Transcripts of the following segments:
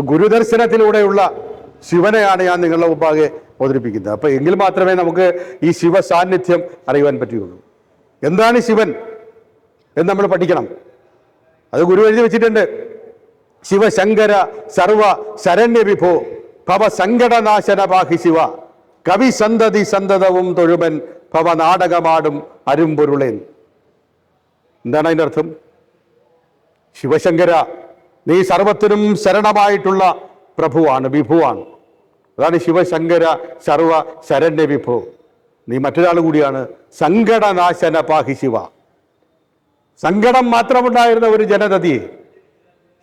ഗുരുദർശനത്തിലൂടെയുള്ള ശിവനെയാണ് ഞാൻ നിങ്ങളുടെ മുമ്പാകെ അവതരിപ്പിക്കുന്നത്. അപ്പൊ എങ്കിൽ മാത്രമേ നമുക്ക് ഈ ശിവ സാന്നിധ്യം അറിയുവാൻ പറ്റുകയുള്ളൂ. എന്താണ് ശിവൻ എന്ന് നമ്മൾ പഠിക്കണം. അത് ഗുരു എഴുതി വെച്ചിട്ടുണ്ട്. ശിവശങ്കര സർവ ശരണ്യ വിഭോ ഭവ സങ്കടനാശന ബാഹി ശിവ. കവി സന്തതി സന്തതവും തൊഴുമൻ ഭവ നാടകമാടും അരുമ്പൊരുളേൻ. എന്താണ് അതിന്റെ അർത്ഥം? ശിവശങ്കര നീ സർവത്തിനും ശരണമായിട്ടുള്ള പ്രഭുവാണ് വിഭുവാണ്. അതാണ് ശിവശങ്കര സർവ ശരണ്യ വിഭു. നീ മറ്റൊരാൾ കൂടിയാണ് സങ്കടനാശന പാഹി ശിവ. സങ്കടം മാത്രമുണ്ടായിരുന്ന ഒരു ജനതതിയെ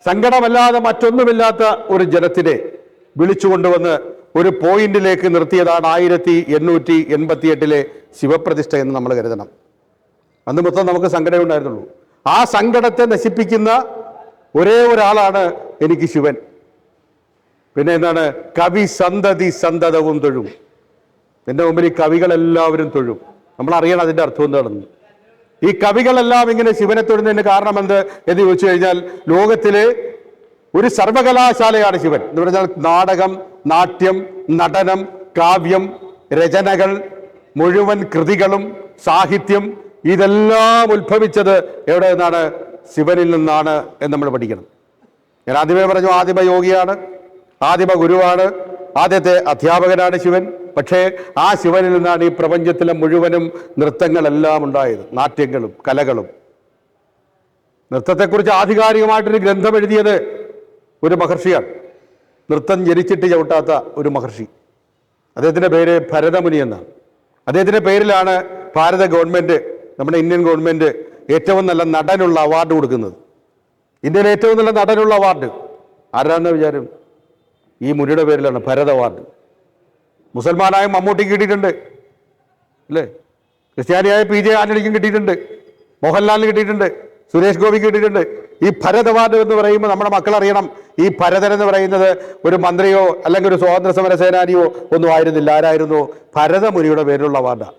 സങ്കടമല്ലാതെ മറ്റൊന്നുമില്ലാത്ത ഒരു ജനത്തിനെ വിളിച്ചുകൊണ്ടുവന്ന് ഒരു പോയിന്റിലേക്ക് നിർത്തിയതാണ് ആയിരത്തി എണ്ണൂറ്റി എൺപത്തി എട്ടിലെ ശിവപ്രതിഷ്ഠ എന്ന് നമ്മൾ കരുതണം. അന്ന് മൊത്തം നമുക്ക് സങ്കടമേ ഉണ്ടായിരുന്നുള്ളൂ. ആ സങ്കടത്തെ നശിപ്പിക്കുന്ന ഒരേ ഒരാളാണ് എനിക്ക് ശിവൻ. പിന്നെ എന്താണ്? കവി സന്തതി സന്തതവും തൊഴും. എന്റെ മുമ്പിൽ ഈ കവികളെല്ലാവരും തൊഴും. നമ്മൾ അറിയണം അതിന്റെ അർത്ഥം എന്താണെന്ന്. ഈ കവികളെല്ലാം ഇങ്ങനെ ശിവനെ തൊഴുന്നതിന് കാരണം എന്ത് എന്ന് ചോദിച്ചു കഴിഞ്ഞാൽ ലോകത്തിലെ ഒരു സർവകലാശാലയാണ് ശിവൻ. എന്ന് പറഞ്ഞാൽ നാടകം നാട്യം നടനം കാവ്യം രചനകൾ മുഴുവൻ കൃതികളും സാഹിത്യം ഇതെല്ലാം ഉത്ഭവിച്ചത് എവിടെ നിന്നാണ്? ശിവനിൽ നിന്നാണ് എന്ന് നമ്മൾ പഠിക്കണം. ഞാൻ ആദ്യമേ പറഞ്ഞു ആദിമ യോഗിയാണ് ആദിമ ഗുരുവാണ് ആദ്യത്തെ അധ്യാപകനാണ് ശിവൻ. പക്ഷേ ആ ശിവനിൽ നിന്നാണ് ഈ പ്രപഞ്ചത്തിലെ മുഴുവനും നൃത്തങ്ങളെല്ലാം ഉണ്ടായത്. നാട്യങ്ങളും കലകളും. നൃത്തത്തെക്കുറിച്ച് ആധികാരികമായിട്ടൊരു ഗ്രന്ഥം എഴുതിയത് ഒരു മഹർഷിയാണ്. നൃത്തം ജനിച്ചിട്ട് ചവിട്ടാത്ത ഒരു മഹർഷി. അദ്ദേഹത്തിന്റെ പേര് ഭരതമുനി എന്നാണ്. അദ്ദേഹത്തിന്റെ പേരിലാണ് ഭാരത ഗവൺമെന്റ് നമ്മുടെ ഇന്ത്യൻ ഗവൺമെന്റ് ഏറ്റവും നല്ല നടനുള്ള അവാർഡ് കൊടുക്കുന്നത്. ഇന്ത്യയിലെ ഏറ്റവും നല്ല നടനുള്ള അവാർഡ്. ആരാണെന്ന് വിചാരം? ഈ മുനിയുടെ പേരിലാണ് ഭരത് അവാർഡ്. മുസൽമാനായ മമ്മൂട്ടിക്ക് കിട്ടിയിട്ടുണ്ട്. അല്ലേ? ക്രിസ്ത്യാനിയായ പി ജെ ആന്റണിക്കും കിട്ടിയിട്ടുണ്ട്. മോഹൻലാലിന് കിട്ടിയിട്ടുണ്ട്. സുരേഷ് ഗോപിക്ക് കിട്ടിയിട്ടുണ്ട്. ഈ ഭരത് അവാർഡ് എന്ന് പറയുമ്പോൾ നമ്മുടെ മക്കൾ അറിയണം. ഈ ഭരതൻ എന്ന് പറയുന്നത് ഒരു മന്ത്രിയോ അല്ലെങ്കിൽ ഒരു സ്വാതന്ത്ര്യ സമര സേനാനിയോ ഒന്നും ആയിരുന്നില്ല. ആരായിരുന്നു? ഭരതമുനിയുടെ പേരിലുള്ള അവാർഡാണ്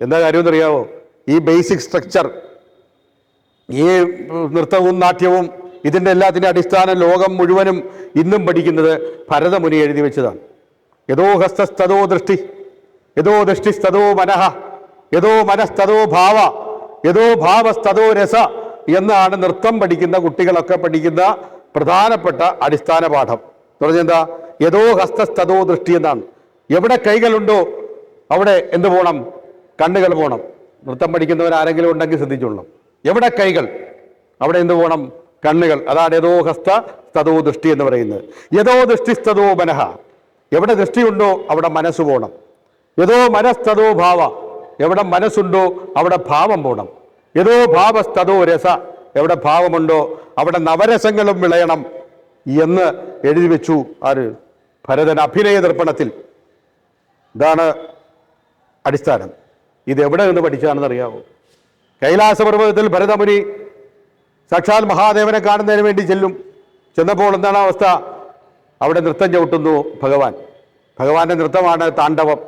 എന്താ കാര്യം അറിയാവോ? ഈ ബേസിക് സ്ട്രക്ചർ ഈ നൃത്തവും നാട്യവും ഇതിന്റെ എല്ലാത്തിന്റെ അടിസ്ഥാനം ലോകം മുഴുവനും ഇന്നും പഠിക്കുന്നത് ഭരതമുനി എഴുതി വെച്ചതാണ്. യഥോ ഹസ്തസ്തതോ ദൃഷ്ടി യഥോ ദൃഷ്ടിസ്തതോ മനഃ യഥോ മനസ്തതോ ഭാവ യഥോ ഭാവസ്തതോ രസ എന്നാണ് നൃത്തം പഠിക്കുന്ന കുട്ടികളൊക്കെ പഠിക്കുന്ന പ്രധാനപ്പെട്ട അടിസ്ഥാന പാഠം. എന്ന് പറഞ്ഞാൽ എന്താ? യഥോ ഹസ്തസ്തതോ ദൃഷ്ടി എന്നാണ്. എവിടെ കൈകളുണ്ടോ അവിടെ എന്ത് പോകണം? കണ്ണുകൾ പോകണം. നൃത്തം പഠിക്കുന്നവർ ആരെങ്കിലും ഉണ്ടെങ്കിൽ ശ്രദ്ധിച്ചോളണം. എവിടെ കൈകൾ? അവിടെ എന്ത് പോകണം കണ്ണുകൾ. അതാണ് യഥോ ഹസ്ത സ്തതോ ദൃഷ്ടി എന്ന് പറയുന്നത്. യഥോ ദൃഷ്ടി സ്തതോ മനഃ. എവിടെ ദൃഷ്ടിയുണ്ടോ അവിടെ മനസ്സ് പോകണം യഥോ മനസ്തതോ ഭാവ. എവിടെ മനസ്സുണ്ടോ അവിടെ ഭാവം പോകണം യഥോ ഭാവസ്തതോ രസ. എവിടെ ഭാവമുണ്ടോ അവിടെ നവരസങ്ങളും വിളയണം എന്ന് എഴുതി വെച്ചു ആര് ഭരതൻ അഭിനയ ദർപ്പണത്തിൽ. ഇതാണ് അടിസ്ഥാനം. ഇത് എവിടെ നിന്ന് പഠിച്ചതാണെന്ന് അറിയാമോ കൈലാസപർവതത്തിൽ ഭരതമുനി സാക്ഷാൽ മഹാദേവനെ കാണുന്നതിന് വേണ്ടി ചെല്ലും. ചെന്നപ്പോൾ എന്താണ് അവസ്ഥ? അവിടെ നൃത്തം ചവിട്ടുന്നു ഭഗവാൻ. ഭഗവാന്റെ നൃത്തമാണ് താണ്ഡവം.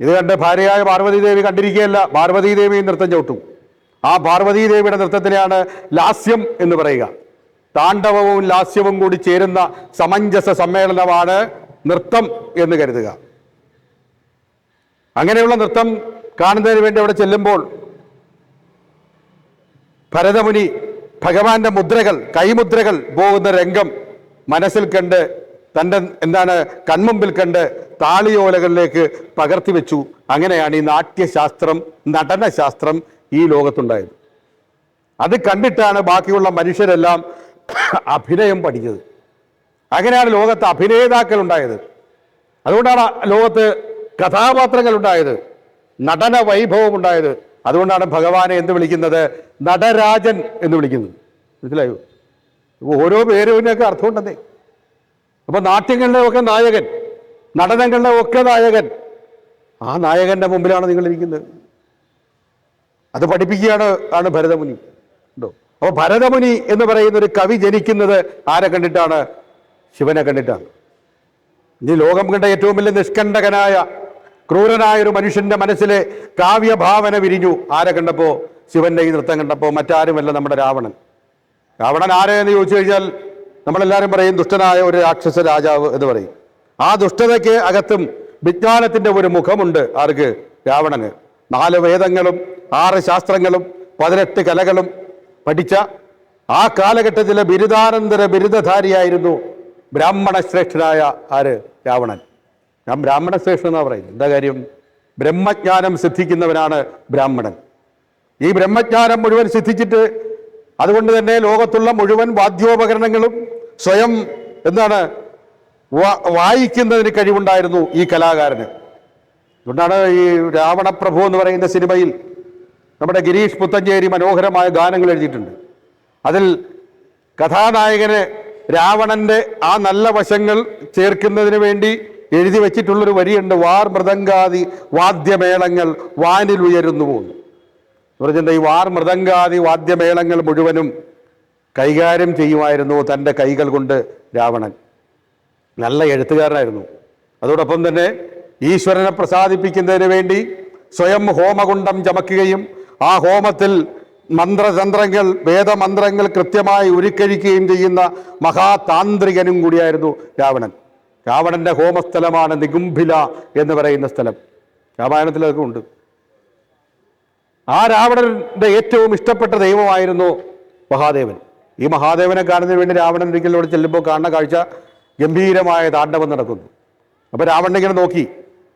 ഇത് കണ്ട് ഭാര്യയായ പാർവതീദേവി കണ്ടിരിക്കുകയല്ല പാർവതീദേവിയും ദേവി നൃത്തം ചവിട്ടും. ആ പാർവതീദേവിയുടെ നൃത്തത്തിനെയാണ് ലാസ്യം എന്ന് പറയുക. താണ്ഡവവും ലാസ്യവും കൂടി ചേരുന്ന സമഞ്ജസ സമ്മേളനമാണ് നൃത്തം എന്ന് കരുതുക. അങ്ങനെയുള്ള നൃത്തം കാണുന്നതിന് വേണ്ടി അവിടെ ചെല്ലുമ്പോൾ ഭരതമുനി ഭഗവാന്റെ മുദ്രകൾ കൈമുദ്രകൾ പോകുന്ന രംഗം മനസ്സിൽ കണ്ട് തന്റെ എന്താണ് കൺമുമ്പിൽ കണ്ട് താളിയോലകളിലേക്ക് പകർത്തി വെച്ചു. അങ്ങനെയാണ് ഈ നാട്യശാസ്ത്രം നടനശാസ്ത്രം ഈ ലോകത്തുണ്ടായത്. അത് കണ്ടിട്ടാണ് ബാക്കിയുള്ള മനുഷ്യരെല്ലാം അഭിനയം പഠിച്ചത്. അങ്ങനെയാണ് ലോകത്ത് അഭിനേതാക്കൾ ഉണ്ടായത് അതുകൊണ്ടാണ് ലോകത്ത് കഥാപാത്രങ്ങൾ ഉണ്ടായത് നടന വൈഭവം ഉണ്ടായത് അതുകൊണ്ടാണ് ഭഗവാനെ എന്ത് വിളിക്കുന്നത്? നടരാജൻ എന്ന് വിളിക്കുന്നത്. മനസ്സിലായോ? ഓരോ പേരുവിനൊക്കെ അർത്ഥമുണ്ടെന്നേ. അപ്പൊ നാട്യങ്ങളുടെ ഒക്കെ നായകൻ നടനങ്ങളുടെ ഒക്കെ നായകൻ. ആ നായകന്റെ മുമ്പിലാണ് നിങ്ങൾ ഇരിക്കുന്നത് അത് പഠിപ്പിക്കുകയാണ് ആണ് ഭരതമുനി. ഉണ്ടോ? അപ്പോൾ ഭരതമുനി എന്ന് പറയുന്ന ഒരു കവി ജനിക്കുന്നത് ആരെ കണ്ടിട്ടാണ്? ശിവനെ കണ്ടിട്ടാണ്. ഇനി ലോകം കണ്ട ഏറ്റവും വലിയ നിഷ്കണ്ടകനായ ക്രൂരനായ ഒരു മനുഷ്യന്റെ മനസ്സിലെ കാവ്യഭാവന വിരിഞ്ഞു. ആരെ കണ്ടപ്പോ? ശിവന്റെ ഈ നൃത്തം കണ്ടപ്പോ മറ്റാരുമല്ല നമ്മുടെ രാവണൻ. രാവണൻ ആരെയെന്ന് ചോദിച്ചു കഴിഞ്ഞാൽ നമ്മളെല്ലാവരും പറയും ദുഷ്ടനായ ഒരു രാക്ഷസ രാജാവ് എന്ന് പറയും. ആ ദുഷ്ടതയ്ക്ക് അകത്തും വിജ്ഞാനത്തിന്റെ ഒരു മുഖമുണ്ട് ആർക്ക്? രാവണന്. നാല് വേദങ്ങളും ആറ് ശാസ്ത്രങ്ങളും പതിനെട്ട് കലകളും പഠിച്ച ആ കാലഘട്ടത്തിലെ ബിരുദാനന്തര ബിരുദധാരിയായിരുന്നു ബ്രാഹ്മണ ശ്രേഷ്ഠനായ ആര്? രാവണൻ. ഞാൻ ബ്രാഹ്മണ ശ്രേഷ്ഠ എന്നാ പറയുന്നത്. എന്താ കാര്യം? ബ്രഹ്മജ്ഞാനം സിദ്ധിക്കുന്നവനാണ് ബ്രാഹ്മണൻ. ഈ ബ്രഹ്മജ്ഞാനം മുഴുവൻ സിദ്ധിച്ചിട്ട് അതുകൊണ്ട് തന്നെ ലോകത്തുള്ള മുഴുവൻ വാദ്യോപകരണങ്ങളും സ്വയം എന്താണ് വായിക്കുന്നതിന് കഴിവുണ്ടായിരുന്നു ഈ കലാകാരന്. അതുകൊണ്ടാണ് ഈ രാവണപ്രഭു എന്ന് പറയുന്ന സിനിമയിൽ നമ്മുടെ ഗിരീഷ് പുത്തഞ്ചേരി മനോഹരമായ ഗാനങ്ങൾ എഴുതിയിട്ടുണ്ട്. അതിൽ കഥാനായകന് രാവണന്റെ ആ നല്ല വശങ്ങൾ ചേർക്കുന്നതിന് വേണ്ടി എഴുതി വെച്ചിട്ടുള്ളൊരു വരിയുണ്ട് വാർ മൃദംഗാദി വാദ്യമേളങ്ങൾ വാനിൽ ഉയരുന്നു പോകുന്നു പറഞ്ഞിട്ടുണ്ട് ഈ വാർ മൃദംഗാദി വാദ്യമേളങ്ങൾ മുഴുവനും കൈകാര്യം ചെയ്യുമായിരുന്നു തന്റെ കൈകൾ കൊണ്ട് രാവണൻ. നല്ല എഴുത്തുകാരനായിരുന്നു. അതോടൊപ്പം തന്നെ ഈശ്വരനെ പ്രസാദിപ്പിക്കുന്നതിന് വേണ്ടി സ്വയം ഹോമകുണ്ടം ചമക്കുകയും ആ ഹോമത്തിൽ മന്ത്രതന്ത്രങ്ങൾ വേദമന്ത്രങ്ങൾ കൃത്യമായി ഉരുക്കഴിക്കുകയും ചെയ്യുന്ന മഹാതാന്ത്രികനും കൂടിയായിരുന്നു രാവണൻ. രാവണന്റെ ഹോമസ്ഥലമാണ് നികുംഭില എന്ന് പറയുന്ന സ്ഥലം. രാമായണത്തിൽ അതൊക്കെ ഉണ്ട്. ആ രാവണന്റെ ഏറ്റവും ഇഷ്ടപ്പെട്ട ദൈവമായിരുന്നു മഹാദേവൻ. ഈ മഹാദേവനെ കാണുന്നതിന് വേണ്ടി രാവണൻ ഒരിക്കലും ഇവിടെ ചെല്ലുമ്പോൾ കാണുന്ന കാഴ്ച ഗംഭീരമായ താണ്ഡവം നടക്കുന്നു. അപ്പോൾ രാവണൻ ഇങ്ങനെ നോക്കി.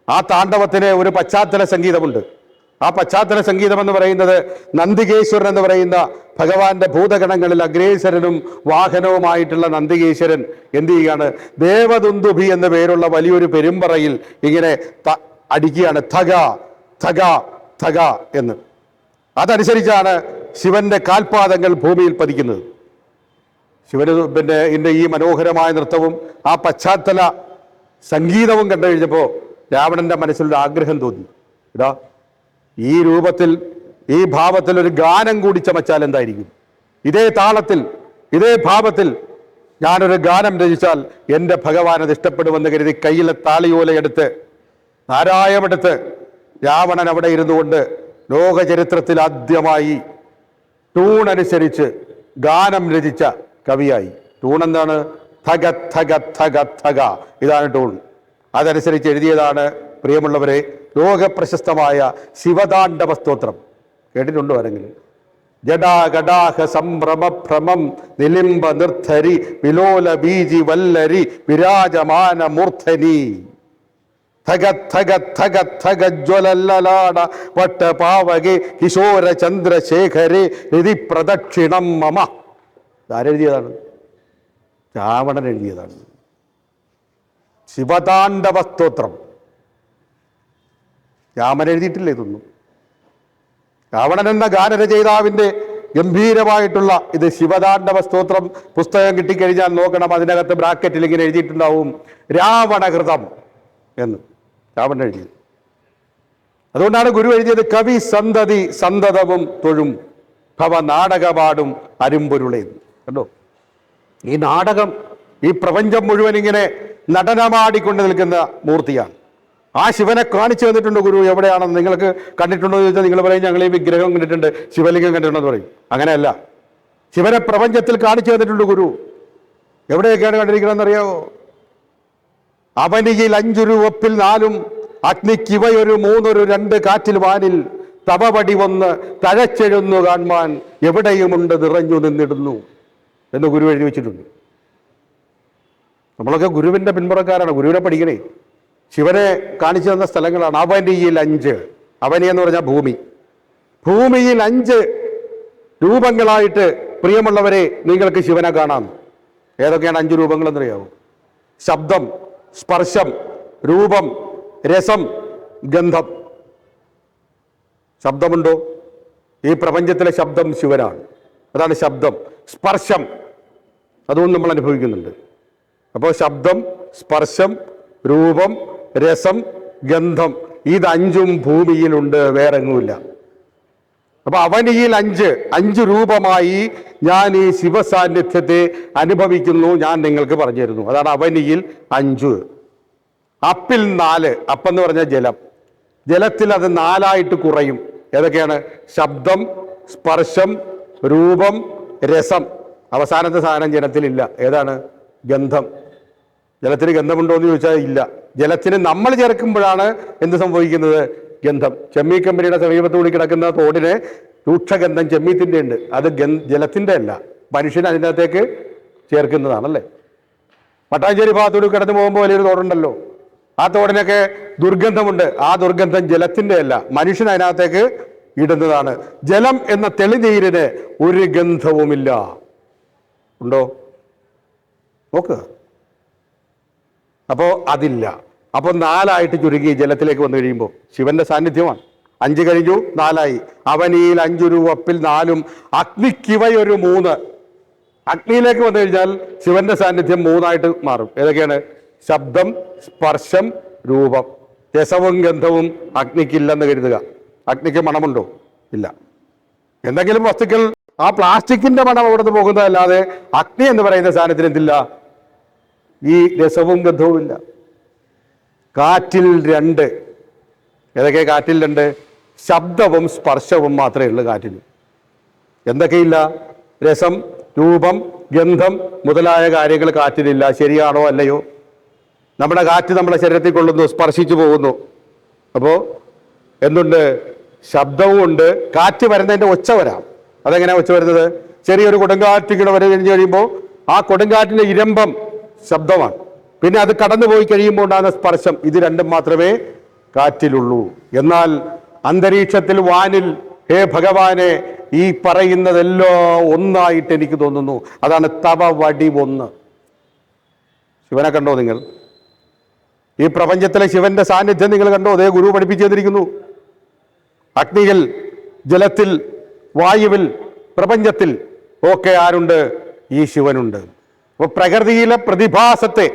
ആ താണ്ഡവത്തിന് ഒരു പശ്ചാത്തല സംഗീതമുണ്ട്. ആ പശ്ചാത്തല സംഗീതം എന്ന് പറയുന്നത് നന്ദികേശ്വരൻ എന്ന് പറയുന്ന ഭഗവാന്റെ ഭൂതഗണങ്ങളിൽ അഗ്രേസരനും വാഹനവുമായിട്ടുള്ള നന്ദികേശ്വരൻ എന്ത് ചെയ്യുകയാണ്? ദേവദുന്ദുഭി എന്ന പേരുള്ള വലിയൊരു പെരുമ്പറയിൽ ഇങ്ങനെ അടിക്കുകയാണ്. ഥക ഥക ഥക എന്ന്. അതനുസരിച്ചാണ് ശിവന്റെ കാൽപാദങ്ങൾ ഭൂമിയിൽ പതിക്കുന്നത്. ശിവന് പിന്നെ എന്റെ ഈ മനോഹരമായ നൃത്തവും ആ പശ്ചാത്തല സംഗീതവും കണ്ടു കഴിഞ്ഞപ്പോൾ രാവണന്റെ മനസ്സിലൊരു ആഗ്രഹം തോന്നി. ഇതാ ഈ രൂപത്തിൽ ഈ ഭാവത്തിൽ ഒരു ഗാനം കൂടി ചമച്ചാൽ എന്തായിരിക്കും? ഇതേ താളത്തിൽ ഇതേ ഭാവത്തിൽ ഞാനൊരു ഗാനം രചിച്ചാൽ എന്റെ ഭഗവാൻ അത് ഇഷ്ടപ്പെടുമെന്ന് കരുതി കയ്യിലെ താളിയോലയെടുത്ത് നാരായമെടുത്ത് രാവണൻ അവിടെ ഇരുന്നുകൊണ്ട് കൊണ്ട് ലോകചരിത്രത്തിൽ ആദ്യമായി ടൂൺ അനുസരിച്ച് ഗാനം രചിച്ച കവിയായി. ടൂൺ എന്താണ്? ഥഗ ഥഗ ഥഗ ഥഗ ഇതാണ് ടൂൺ അതനുസരിച്ച് എഴുതിയതാണ്. പ്രിയമുള്ളവരെ ലോകപ്രശസ്തമായ ശിവതാണ്ഡവ സ്തോത്രം കേട്ടിട്ടുണ്ടോ ആരെങ്കിലും? ജഡാഗടാഹ സംഭ്രമഭ്രമം നിലിംബ നിർദ്ധരി വിലോല ബീജി വല്ലരി വിരാജമാന മൂർധനി. ഥഗ വട്ട പാവകെ കിശോര ചന്ദ്രശേഖരെ രതി പ്രദക്ഷിണം മമ. ഇതാരെഴുതിയതാണ്? രാവണൻ എഴുതിയതാണ്. ശിവതാണ്ഡവ സ്തോത്രം രാമൻ എഴുതിയിട്ടില്ല ഇതൊന്നും? രാവണൻ എന്ന ഗാനരചയിതാവിന്റെ ഗംഭീരമായിട്ടുള്ള ഇത് ശിവതാണ്ഡവ സ്തോത്രം പുസ്തകം കിട്ടിക്കഴിഞ്ഞാൽ നോക്കണം അതിനകത്ത് ബ്രാക്കറ്റിൽ ഇങ്ങനെ എഴുതിയിട്ടുണ്ടാവും രാവണകൃതം എന്ന് രാവണൻ എഴുതിയത്. അതുകൊണ്ടാണ് ഗുരു എഴുതിയത് കവി സന്തതി സന്തതവും തൊഴും ഭവ നാടകപാടും അരുമ്പൊരുളേ കണ്ടോ? ഈ നാടകം ഈ പ്രപഞ്ചം മുഴുവൻ ഇങ്ങനെ നടനമാടിക്കൊണ്ട് നിൽക്കുന്ന മൂർത്തിയാണ്. ആ ശിവനെ കാണിച്ചു തന്നിട്ടുണ്ട് ഗുരു എവിടെയാണെന്ന് നിങ്ങൾക്ക് കണ്ടിട്ടുണ്ടോ എന്ന് ചോദിച്ചാൽ നിങ്ങൾ പറയും ഞങ്ങൾ ഈ വിഗ്രഹം കണ്ടിട്ടുണ്ട് ശിവലിംഗം കണ്ടിട്ടുണ്ടെന്ന് പറയും. അങ്ങനെയല്ല. ശിവനെ പ്രപഞ്ചത്തിൽ കാണിച്ചു തന്നിട്ടുണ്ട് ഗുരു. എവിടെയൊക്കെയാണ് കണ്ടിരിക്കണമെന്ന് അറിയാവോ അവനിയിൽ അഞ്ചൊരു ഒപ്പിൽ നാലും അഗ്നിക്കിവയൊരു മൂന്നൊരു രണ്ട് കാറ്റിൽ വാനിൽ തവപടി വന്ന് തഴച്ചെഴുന്നു കാണുവാൻ എവിടെയുമുണ്ട് നിറഞ്ഞു നിന്നിടുന്നു എന്ന് ഗുരു എഴുതി വെച്ചിട്ടുണ്ട്. നമ്മളൊക്കെ ഗുരുവിന്റെ പിന്മുറക്കാരാണ് ഗുരുവിനെ പഠിക്കണേ. ശിവനെ കാണിച്ചു തന്ന സ്ഥലങ്ങളാണ് അവനിയിൽ അഞ്ച്. അവനി എന്ന് പറഞ്ഞാൽ ഭൂമി. ഭൂമിയിൽ അഞ്ച് രൂപങ്ങളായിട്ട് പ്രിയമുള്ളവരെ നിങ്ങൾക്ക് ശിവനെ കാണാം. ഏതൊക്കെയാണ് അഞ്ച് രൂപങ്ങളെന്നറിയാമോ ശബ്ദം സ്പർശം രൂപം രസം ഗന്ധം. ശബ്ദമുണ്ടോ? ഈ പ്രപഞ്ചത്തിലെ ശബ്ദം ശിവനാണ്. അതാണ് ശബ്ദം. സ്പർശം. അതും നമ്മൾ അനുഭവിക്കുന്നുണ്ട്. അപ്പോൾ ശബ്ദം സ്പർശം രൂപം രസം ഗന്ധം ഇതഞ്ചും ഭൂമിയിലുണ്ട് വേറെ എങ്ങുമില്ല അപ്പൊ അവനിയിൽ അഞ്ച് അഞ്ച് രൂപമായി ഞാൻ ഈ ശിവസാന്നിധ്യത്തെ അനുഭവിക്കുന്നു ഞാൻ നിങ്ങൾക്ക് പറഞ്ഞു തരുന്നു അതാണ് അവനിയിൽ അഞ്ച്. അപ്പിൽ നാല് അപ്പെന്ന് പറഞ്ഞ ജലം. ജലത്തിൽ അത് നാലായിട്ട് കുറയും. ഏതൊക്കെയാണ്? ശബ്ദം സ്പർശം രൂപം രസം. അവസാനത്തെ സാധനം ജലത്തിലില്ല ഏതാണ്? ഗന്ധം. ജലത്തിന് ഗന്ധമുണ്ടോ എന്ന് ചോദിച്ചാൽ ഇല്ല. ജലത്തിന് നമ്മൾ ചേർക്കുമ്പോഴാണ് എന്ത് സംഭവിക്കുന്നത്? ഗന്ധം. ചെമ്മീ കമ്പനിയുടെ സമീപത്തുകൂടി കിടക്കുന്ന തോടിന് രൂക്ഷഗന്ധം ചെമ്മീത്തിന്റെ ഉണ്ട് അത് ജലത്തിന്റെ അല്ല മനുഷ്യൻ അതിനകത്തേക്ക് ചേർക്കുന്നതാണല്ലേ? മട്ടാഞ്ചേരി ഭാഗത്തോട് കിടന്നു പോകുമ്പോൾ വലിയൊരു തോടുണ്ടല്ലോ. ആ തോടിനൊക്കെ ദുർഗന്ധമുണ്ട്. ആ ദുർഗന്ധം ജലത്തിന്റെ അല്ല മനുഷ്യൻ അതിനകത്തേക്ക് ഇടുന്നതാണ്. ജലം എന്ന തെളിനീരിന് ഒരു ഗന്ധവുമില്ല. ഉണ്ടോ? നോക്കുക അപ്പോൾ അതില്ല. അപ്പോൾ നാലായിട്ട് ചുരുങ്ങി ജലത്തിലേക്ക് വന്നു കഴിയുമ്പോൾ ശിവന്റെ സാന്നിധ്യമാണ്. അഞ്ച് കഴിഞ്ഞു നാലായി. അവനിയിൽ അഞ്ചൊരു വപ്പിൽ നാലും. അഗ്നിക്കിവയൊരു മൂന്ന്. അഗ്നിയിലേക്ക് വന്നു കഴിഞ്ഞാൽ ശിവന്റെ സാന്നിധ്യം മൂന്നായിട്ട് മാറും. ഏതൊക്കെയാണ്? ശബ്ദം സ്പർശം രൂപം. രസവും ഗന്ധവും അഗ്നിക്കില്ലെന്ന് കരുതുക. അഗ്നിക്ക് മണമുണ്ടോ? ഇല്ല. എന്തെങ്കിലും വസ്തുക്കൾ ആ പ്ലാസ്റ്റിക്കിന്റെ മണം അവിടുന്ന് പോകുന്നതല്ലാതെ അഗ്നി എന്ന് പറയുന്ന സാധനത്തിന് എന്തില്ല? ഈ രസവും ഗന്ധവും ഇല്ല കാറ്റിൽ രണ്ട്. ഏതൊക്കെ കാറ്റിൽ രണ്ട്? ശബ്ദവും സ്പർശവും മാത്രമേ ഉള്ളൂ കാറ്റിന്. എന്തൊക്കെയില്ല? രസം രൂപം ഗന്ധം മുതലായ കാര്യങ്ങൾ കാറ്റിലില്ല. ശരിയാണോ അല്ലയോ? നമ്മുടെ കാറ്റ് നമ്മുടെ ശരീരത്തിൽ കൊള്ളുന്നു സ്പർശിച്ചു പോകുന്നു. അപ്പോൾ എന്തുണ്ട്? ശബ്ദവും ഉണ്ട്. കാറ്റ് വരുന്നതിന്റെ ഒച്ച വരാം. അതെങ്ങനെയാണ് ഒച്ച വരുന്നത്? ചെറിയൊരു കൊടുങ്കാറ്റ് ഇങ്ങനെ വരെ കഴിഞ്ഞ് കഴിയുമ്പോൾ ആ കൊടുങ്കാറ്റിന്റെ ഇരമ്പം ശബ്ദമാണ്. പിന്നെ അത് കടന്നു പോയി കഴിയുമ്പോൾ ഉണ്ടാകുന്ന സ്പർശം. ഇത് രണ്ടും മാത്രമേ കാറ്റിലുള്ളൂ. എന്നാൽ അന്തരീക്ഷത്തിൽ വാനിൽ ഹേ ഭഗവാനെ ഈ പറയുന്നതെല്ലാം ഒന്നായിട്ട് എനിക്ക് തോന്നുന്നു. അതാണ് തവ വടി ഒന്ന്. ശിവനെ കണ്ടോ നിങ്ങൾ? ഈ പ്രപഞ്ചത്തിലെ ശിവന്റെ സാന്നിധ്യം നിങ്ങൾ കണ്ടോ? അതേ ഗുരു പഠിപ്പിച്ചു തന്നിരിക്കുന്നു അഗ്നിയിൽ ജലത്തിൽ വായുവിൽ പ്രപഞ്ചത്തിൽ ഒക്കെ ആരുണ്ട്? ഈ ശിവനുണ്ട്. അപ്പോൾ പ്രകൃതിയിലെ പ്രതിഭാസത്തെ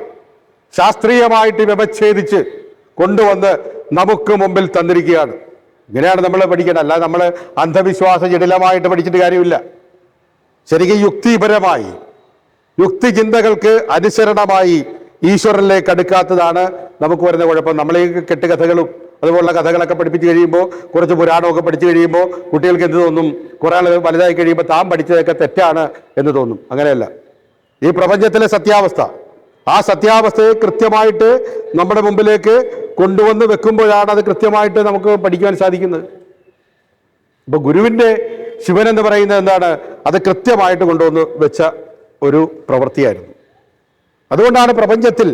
ശാസ്ത്രീയമായിട്ട് വ്യവച്ഛേദിച്ച് കൊണ്ടുവന്ന് നമുക്ക് മുമ്പിൽ തന്നിരിക്കുകയാണ്. ഇങ്ങനെയാണ് നമ്മൾ പഠിക്കേണ്ടത് അല്ലാതെ നമ്മൾ അന്ധവിശ്വാസ ജടിലമായിട്ട് പഠിച്ചിട്ട് കാര്യമില്ല. ശരിക്കും യുക്തിപരമായി യുക്തി ചിന്തകൾക്ക് അനുസരണമായി ഈശ്വരനിലേക്ക് അടുക്കാത്തതാണ് നമുക്ക് വരുന്ന കുഴപ്പം. നമ്മൾ ഈ കെട്ടുകഥകളും അതുപോലുള്ള കഥകളൊക്കെ പഠിപ്പിച്ച് കഴിയുമ്പോൾ കുറച്ച് പുരാണമൊക്കെ പഠിച്ചു കഴിയുമ്പോൾ കുട്ടികൾക്ക് എന്ത് തോന്നും? കുറേ വലുതായി കഴിയുമ്പോൾ താൻ പഠിച്ചതൊക്കെ തെറ്റാണ് എന്ന് തോന്നും. അങ്ങനെയല്ല. ഈ പ്രപഞ്ചത്തിലെ സത്യാവസ്ഥ. ആ സത്യാവസ്ഥയെ കൃത്യമായിട്ട് നമ്മുടെ മുമ്പിലേക്ക് കൊണ്ടുവന്ന് വെക്കുമ്പോഴാണ് അത് കൃത്യമായിട്ട് നമുക്ക് പഠിക്കുവാൻ സാധിക്കുന്നത്. ഇപ്പൊ ഗുരുവിന്റെ ശിവൻ എന്ന് പറയുന്നത് എന്താണ്? അത് കൃത്യമായിട്ട് കൊണ്ടുവന്ന് വെച്ച ഒരു പ്രവൃത്തിയായിരുന്നു. അതുകൊണ്ടാണ് പ്രപഞ്ചത്തിൽ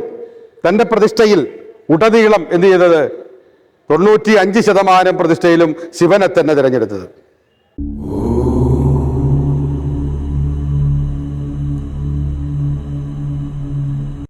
തന്റെ പ്രതിഷ്ഠയിൽ ഉടനീളം എന്ത് ചെയ്തത്? തൊണ്ണൂറ്റി അഞ്ച് ശതമാനം പ്രതിഷ്ഠയിലും ശിവനെ തന്നെ തിരഞ്ഞെടുത്തത്.